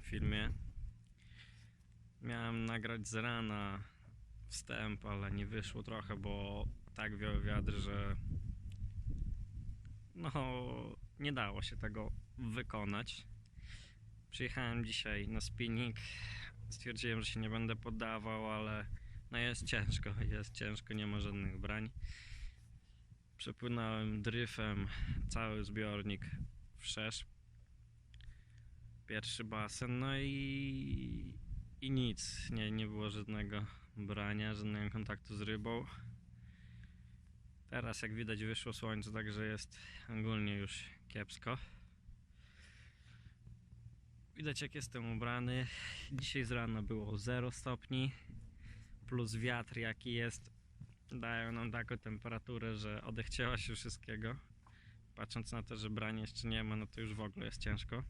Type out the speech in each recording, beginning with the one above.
kolejnym filmie. Miałem nagrać z rana wstęp, ale nie wyszło trochę, bo tak wiał wiatr, że no nie dało się tego wykonać. Przyjechałem dzisiaj na spinning. Stwierdziłem, że się nie będę poddawał, ale no jest ciężko, jest ciężko, nie ma żadnych brań. Przepłynąłem dryfem cały zbiornik wszerz. Pierwszy basen, no i, i nic. Nie, nie było żadnego brania, żadnego kontaktu z rybą. Teraz, jak widać, wyszło słońce, także jest ogólnie już kiepsko. Widać, jak jestem ubrany. Dzisiaj z rana było 0 stopni, plus wiatr, jaki jest, dają nam taką temperaturę, że odechciała się wszystkiego patrząc na to, że brania jeszcze nie ma, no to już w ogóle jest ciężko.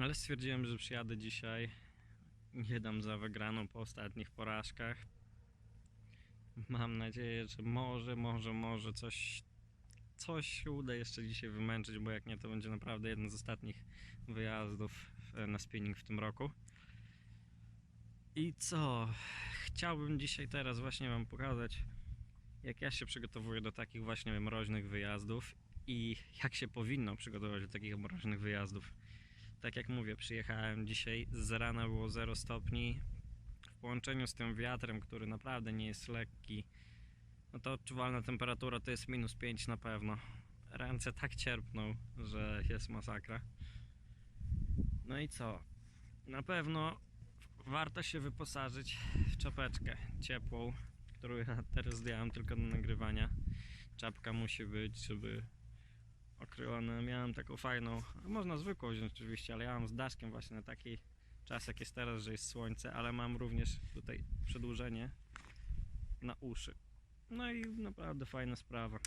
Ale stwierdziłem, że przyjadę dzisiaj. Nie dam za wygraną po ostatnich porażkach. Mam nadzieję, że może, może, może coś, coś się uda jeszcze dzisiaj wymęczyć, bo jak nie, to będzie naprawdę jeden z ostatnich wyjazdów na spinning w tym roku. I co? Chciałbym dzisiaj teraz właśnie Wam pokazać jak ja się przygotowuję do takich właśnie mroźnych wyjazdów i jak się powinno przygotować do takich mroźnych wyjazdów. Tak jak mówię, przyjechałem dzisiaj, z rana było 0 stopni. W połączeniu z tym wiatrem, który naprawdę nie jest lekki, no to odczuwalna temperatura to jest minus 5 na pewno. Ręce tak cierpną, że jest masakra. No i co? Na pewno warto się wyposażyć w czapeczkę ciepłą, którą ja teraz zdjąłem tylko do nagrywania. Czapka musi być, żeby okryła. No, miałem taką fajną, można zwykłą wziąć oczywiście, ale ja mam z daszkiem właśnie na taki czas jak jest teraz, że jest słońce, ale mam również tutaj przedłużenie na uszy. No i naprawdę fajna sprawa.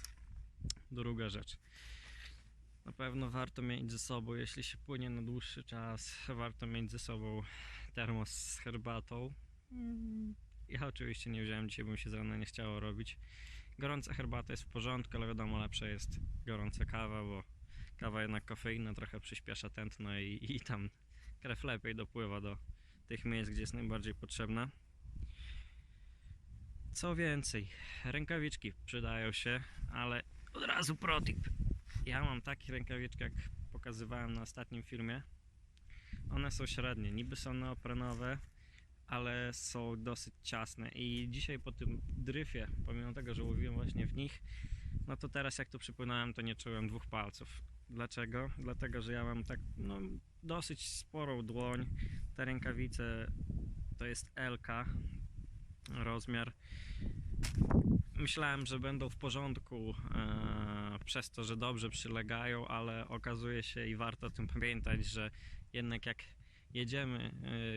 Druga rzecz. Na pewno warto mieć ze sobą, jeśli się płynie na dłuższy czas, warto mieć ze sobą termos z herbatą. Mm, ja oczywiście nie wziąłem, dzisiaj bym się z rana nie chciało robić. Gorąca herbata jest w porządku, ale wiadomo, lepsza jest gorąca kawa, bo kawa jednak kofeina trochę przyspiesza tętno i, i tam krew lepiej dopływa do tych miejsc, gdzie jest najbardziej potrzebna. Co więcej, rękawiczki przydają się, ale od razu protip. Ja mam takie rękawiczki, jak pokazywałem na ostatnim filmie. One są średnie, niby są neoprenowe, ale są dosyć ciasne i dzisiaj po tym dryfie, pomimo tego, że łowiłem właśnie w nich, no to teraz jak tu przypłynąłem, to nie czułem dwóch palców. Dlaczego? Dlatego, że ja mam tak, no, dosyć sporą dłoń. Te rękawice to jest LK rozmiar. Myślałem, że będą w porządku e, przez to, że dobrze przylegają, ale okazuje się i warto o tym pamiętać, że jednak jak jedziemy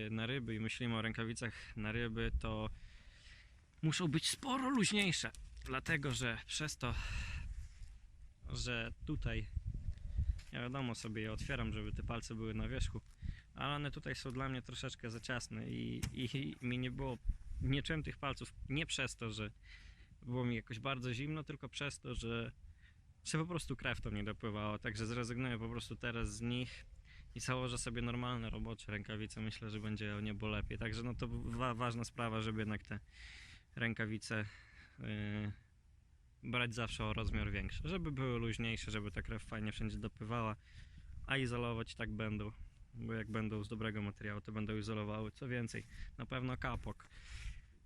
y, na ryby i myślimy o rękawicach na ryby, to muszą być sporo luźniejsze. Dlatego, że przez to, że tutaj ja wiadomo sobie je otwieram, żeby te palce były na wierzchu, ale one tutaj są dla mnie troszeczkę za ciasne i, i, i mi nie było, nie czułem tych palców nie przez to, że było mi jakoś bardzo zimno, tylko przez to, że, że po prostu krew to nie dopływała, także zrezygnuję po prostu teraz z nich i założę sobie normalne robocze rękawice, myślę, że będzie o niebo lepiej. Także no to wa ważna sprawa, żeby jednak te rękawice yy, brać zawsze o rozmiar większy, żeby były luźniejsze, żeby ta krew fajnie wszędzie dopływała, a izolować tak będą, bo jak będą z dobrego materiału, to będą izolowały. Co więcej, na pewno kapok.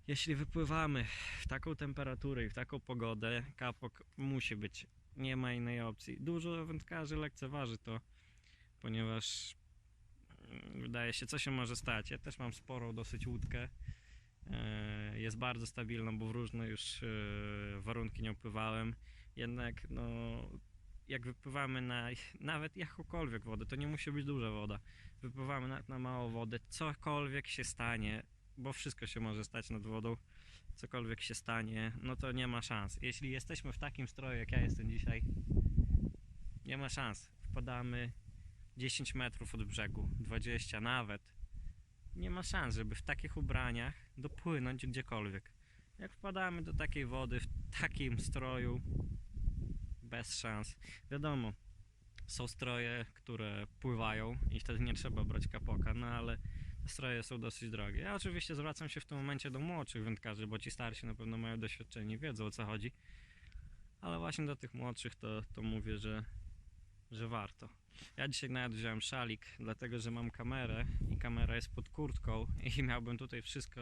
Jeśli wypływamy w taką temperaturę i w taką pogodę, kapok musi być. Nie ma innej opcji. Dużo wędkarzy lekceważy to, ponieważ mm, wydaje się, co się może stać. Ja też mam sporą dosyć łódkę. E, Jest bardzo stabilna, bo w różne już e, warunki nie opływałem. Jednak no, jak wypływamy na nawet jakąkolwiek wodę, to nie musi być duża woda, wypływamy na, na małą wodę, cokolwiek się stanie, bo wszystko się może stać nad wodą, cokolwiek się stanie, no to nie ma szans. Jeśli jesteśmy w takim stroju, jak ja jestem dzisiaj, nie ma szans. Wpadamy 10 metrów od brzegu, 20 nawet. Nie ma szans, żeby w takich ubraniach dopłynąć gdziekolwiek. Jak wpadamy do takiej wody w takim stroju, bez szans. Wiadomo, są stroje, które pływają i wtedy nie trzeba brać kapoka, no ale te stroje są dosyć drogie. Ja oczywiście zwracam się w tym momencie do młodszych wędkarzy, bo ci starsi na pewno mają doświadczenie, wiedzą o co chodzi. Ale właśnie do tych młodszych to, to mówię, że, że warto. Ja dzisiaj nawet wziąłem szalik, dlatego że mam kamerę i kamera jest pod kurtką i miałbym tutaj wszystko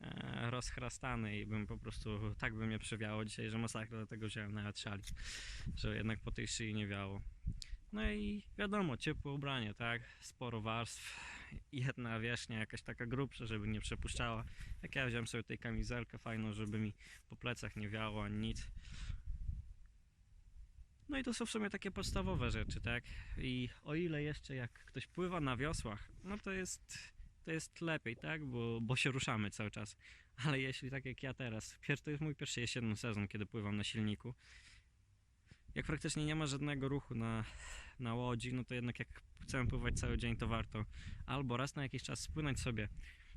e, rozchrastane i bym po prostu tak by mnie przewiało dzisiaj, że masakra, dlatego wziąłem nawet szalik, że jednak po tej szyi nie wiało. No i wiadomo, ciepłe ubranie, tak, sporo warstw, jedna wierzchnia jakaś taka grubsza, żeby nie przepuszczała. Jak ja wziąłem sobie tej kamizelkę fajną, żeby mi po plecach nie wiało ani nic. No i to są w sumie takie podstawowe rzeczy, tak? I o ile jeszcze jak ktoś pływa na wiosłach, no to jest, to jest lepiej, tak? Bo, bo się ruszamy cały czas. Ale jeśli tak jak ja teraz, to jest mój pierwszy jesienny sezon, kiedy pływam na silniku, jak praktycznie nie ma żadnego ruchu na, na łodzi, no to jednak jak chcemy pływać cały dzień, to warto albo raz na jakiś czas spłynąć sobie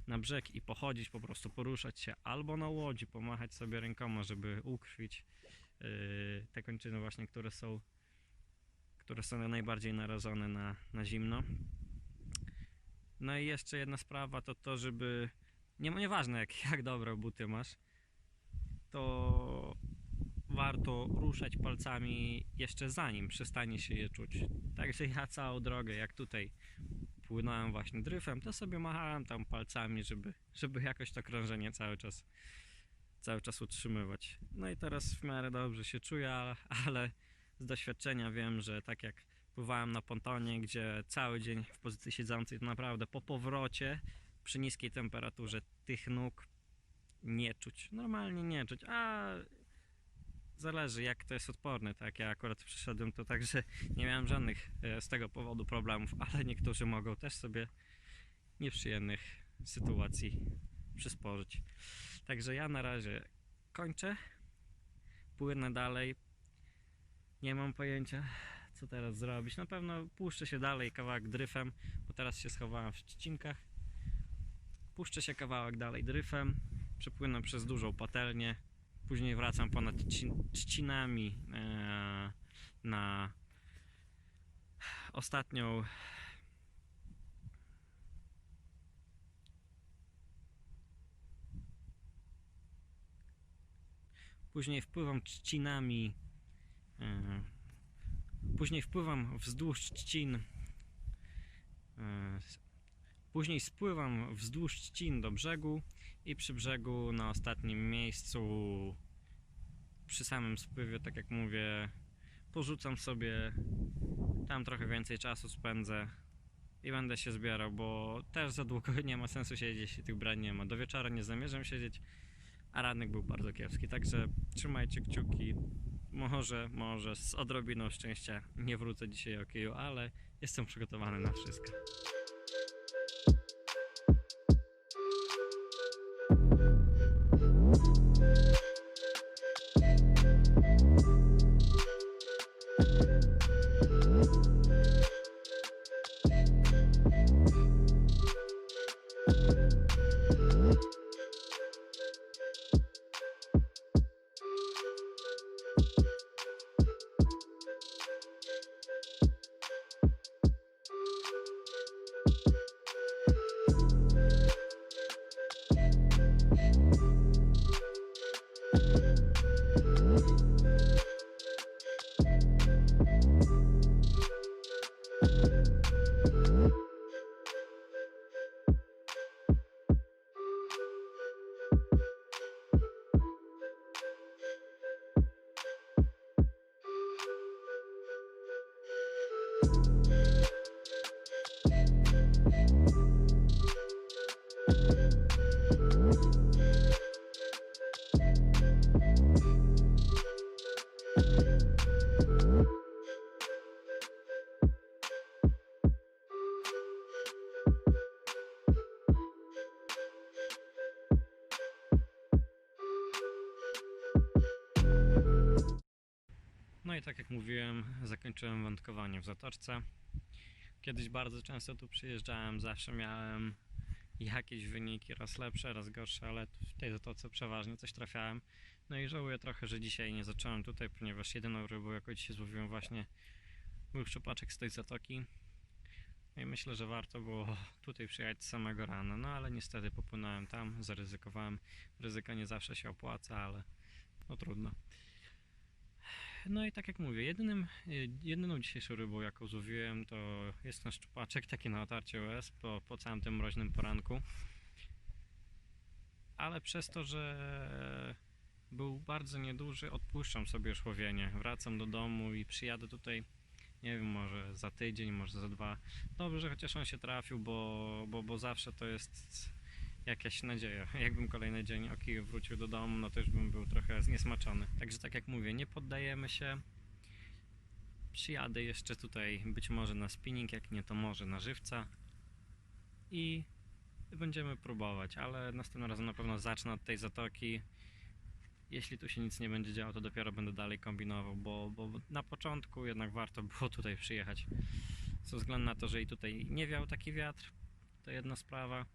na brzeg i pochodzić, po prostu poruszać się, albo na łodzi pomachać sobie rękoma, żeby ukrwić te kończyny właśnie, które są które są najbardziej narażone na, na zimno. No i jeszcze jedna sprawa to to, żeby nie, nieważne jak, jak dobre buty masz, to warto ruszać palcami jeszcze zanim przestanie się je czuć. Także ja całą drogę, jak tutaj płynąłem właśnie dryfem, to sobie machałem tam palcami, żeby, żeby jakoś to krążenie cały czas cały czas utrzymywać. No i teraz w miarę dobrze się czuję, ale, z doświadczenia wiem, że tak jak pływałem na pontonie, gdzie cały dzień w pozycji siedzącej, to naprawdę po powrocie przy niskiej temperaturze tych nóg nie czuć. Normalnie nie czuć, a zależy jak to jest odporny, tak? Ja akurat przyszedłem to tak, że nie miałem żadnych e, z tego powodu problemów, ale niektórzy mogą też sobie nieprzyjemnych sytuacji przysporzyć. Także ja na razie kończę, płynę dalej. Nie mam pojęcia, co teraz zrobić. Na pewno puszczę się dalej kawałek dryfem, bo teraz się schowałem w trzcinkach. Puszczę się kawałek dalej dryfem, przepłynę przez dużą patelnię, później wracam ponad trzci- trzcinami e, na ostatnią Później wpływam trzcinami. e, Później wpływam wzdłuż trzcin. e, Później spływam wzdłuż trzcin do brzegu i przy brzegu na ostatnim miejscu przy samym spływie, tak jak mówię, porzucam sobie tam trochę więcej czasu spędzę i będę się zbierał, bo też za długo nie ma sensu siedzieć, jeśli tych brań nie ma. Do wieczora nie zamierzam siedzieć, a ranek był bardzo kiepski, także trzymajcie kciuki. Może, może z odrobiną szczęścia nie wrócę dzisiaj o kiju, ale jestem przygotowany na wszystko. Mówiłem, zakończyłem wędkowanie w Zatoczce. Kiedyś bardzo często tu przyjeżdżałem, zawsze miałem jakieś wyniki, raz lepsze, raz gorsze, ale w tej Zatoce przeważnie coś trafiałem. No i żałuję trochę, że dzisiaj nie zacząłem tutaj, ponieważ jedyną rybą, jaką dzisiaj złowiłem właśnie, był szczupaczek z tej Zatoki. No i myślę, że warto było tutaj przyjechać z samego rana, no ale niestety popłynąłem tam, zaryzykowałem. Ryzyko nie zawsze się opłaca, ale no trudno. No i tak jak mówię, jedynym, jedyną dzisiejszą rybą, jaką złowiłem, to jest ten szczupaczek, taki na otarcie US po, po całym tym mroźnym poranku. Ale przez to, że był bardzo nieduży, odpuszczam sobie już łowienie. Wracam do domu i przyjadę tutaj, nie wiem, może za tydzień, może za dwa. Dobrze, chociaż on się trafił, bo, bo, bo zawsze to jest jakaś nadzieja. Jakbym kolejny dzień kiju wrócił do domu, no już bym był trochę zniesmaczony. Także tak jak mówię, nie poddajemy się. Przyjadę jeszcze tutaj być może na spinning, jak nie to może na żywca. I będziemy próbować, ale następnym razem na pewno zacznę od tej zatoki. Jeśli tu się nic nie będzie działo, to dopiero będę dalej kombinował, bo, bo na początku jednak warto było tutaj przyjechać. Ze względu na to, że i tutaj nie wiał taki wiatr, to jedna sprawa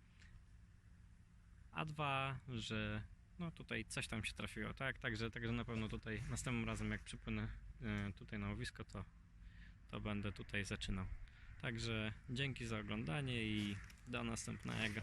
a dwa, że no tutaj coś tam się trafiło, tak? Także, także na pewno tutaj następnym razem jak przypłynę e, tutaj na łowisko, to, to będę tutaj zaczynał. Także dzięki za oglądanie i do następnego.